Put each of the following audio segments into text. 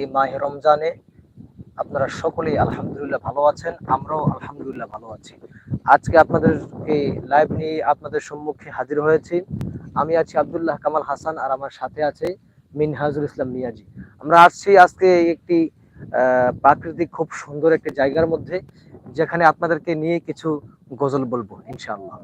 এই মাহে রমজানে আপনারা সকলেই আলহামদুলিল্লাহ ভালো আছেন, আমরাও আলহামদুলিল্লাহ ভালো আছি। আজকে আপনাদের এই লাইভ নিয়ে আপনাদের সম্মুখে হাজির হয়েছি। আমি আছি আব্দুল্লাহ কামাল হাসান আর আমার সাথে আছে মিনহাজুল ইসলাম মিয়াজি। আমরা আসছি আজকে একটি প্রাকৃতিক খুব সুন্দর একটি জায়গার মধ্যে, যেখানে আপনাদেরকে নিয়ে কিছু গজল বলব, ইনশাআল্লাহ।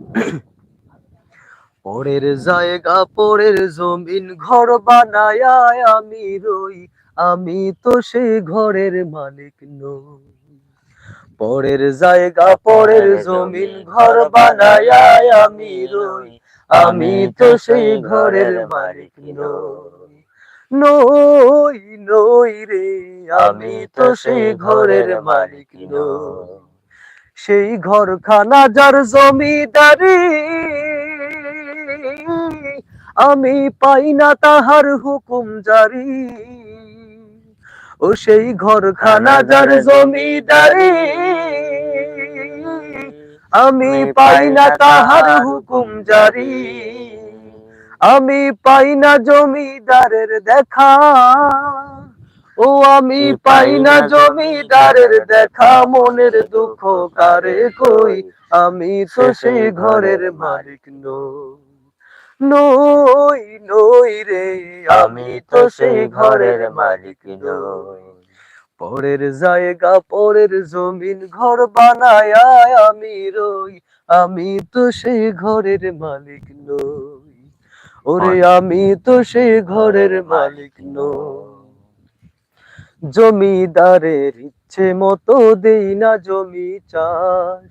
পরের জায়গা পরের জমিন ঘর বানায় আমি রই আমি তো সেই ঘরের মালিক নই। পরের জায়গা পরের জমিন ঘর বানায় আমি রই আমি তো সেই ঘরের মালিক নই। নই। নই রে আমি তো সেই ঘরের মালিক নই। সেই ঘরখানা যার জমিদারি আমি পাই না তাহার হুকুম জারি। ও সেই ঘরখানা যার জমিদারি। আমি পাই না তাহার হুকুম জারি। আমি পাই না জমিদারের দেখা। ও আমি পাই না জমিদারের দেখা। মনের দুঃখ কারে কই? আমি তো সেই ঘরের মালিক নই। নই নই রে আমি তো সেই ঘরের মালিক নই। পরের জায়গা পরের জমিন ঘর বানায় আমি রই আমি তো সেই ঘরের মালিক নই। ওরে আমি তো সেই ঘরের মালিক নই। জমিদারের ইচ্ছে মতো দেই না জমি চাষ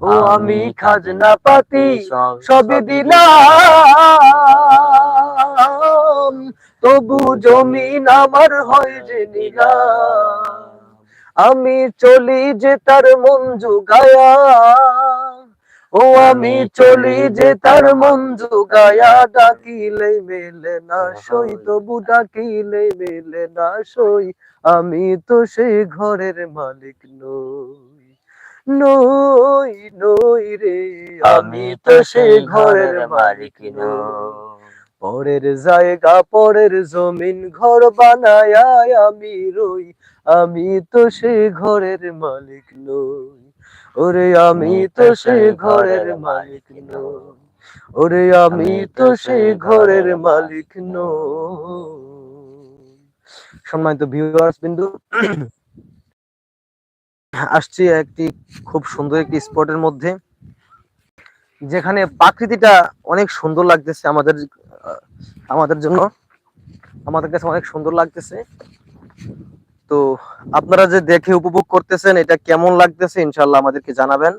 ও আমি খাজনা পাতি সবই দিলাম। তবু জমিন আমার হয় যে নিলাম। আমি চলি যে তার মন জুগায়া। ও আমি চলি যে তার মন জুগায়া। ডাকিলে মেলে না সই তবু ডাকিলে মেলে না সই। আমি তো সেই ঘরের মালিক নই। নই নই রে, আমি তো সেই ঘরের মালিক নই। পরের জায়গা, পরের জমিন, ঘর বানায় আমি রই, আমি তো সেই ঘরের মালিক নই। ওরে, আমি তো সেই ঘরের মালিক নই। ওরে, আমি তো সেই ঘরের মালিক নই। সম্মানিত ভিউয়ার্স বিন্দু আসছি একটি খুব সুন্দর একটি স্পটের মধ্যে, যেখানে প্রাকৃতিটা অনেক সুন্দর লাগতেছে আমাদের আমাদের জন্য, আমাদের কাছে অনেক সুন্দর লাগতেছে। তো আপনারা যে দেখে উপভোগ করতেছেন, এটা কেমন লাগতেছে ইনশাল্লাহ আমাদেরকে জানাবেন।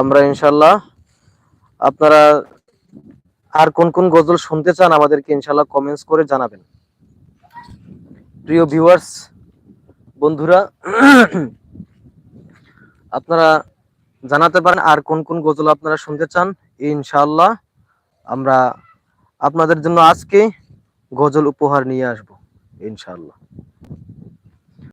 আমরা ইনশাল্লাহ আপনারা আর কোন কোন গজল শুনতে চান আমাদেরকে ইনশাল্লাহ কমেন্টস করে জানাবেন। প্রিয় ভিউয়ার্স বন্ধুরা, আপনারা জানাতে পারেন আর কোন কোন গজল আপনারা শুনতে চান ইনশাল্লাহ আমরা আপনাদের জন্য আজকে গজল উপহার নিয়ে আসব, ইনশাআল্লাহ।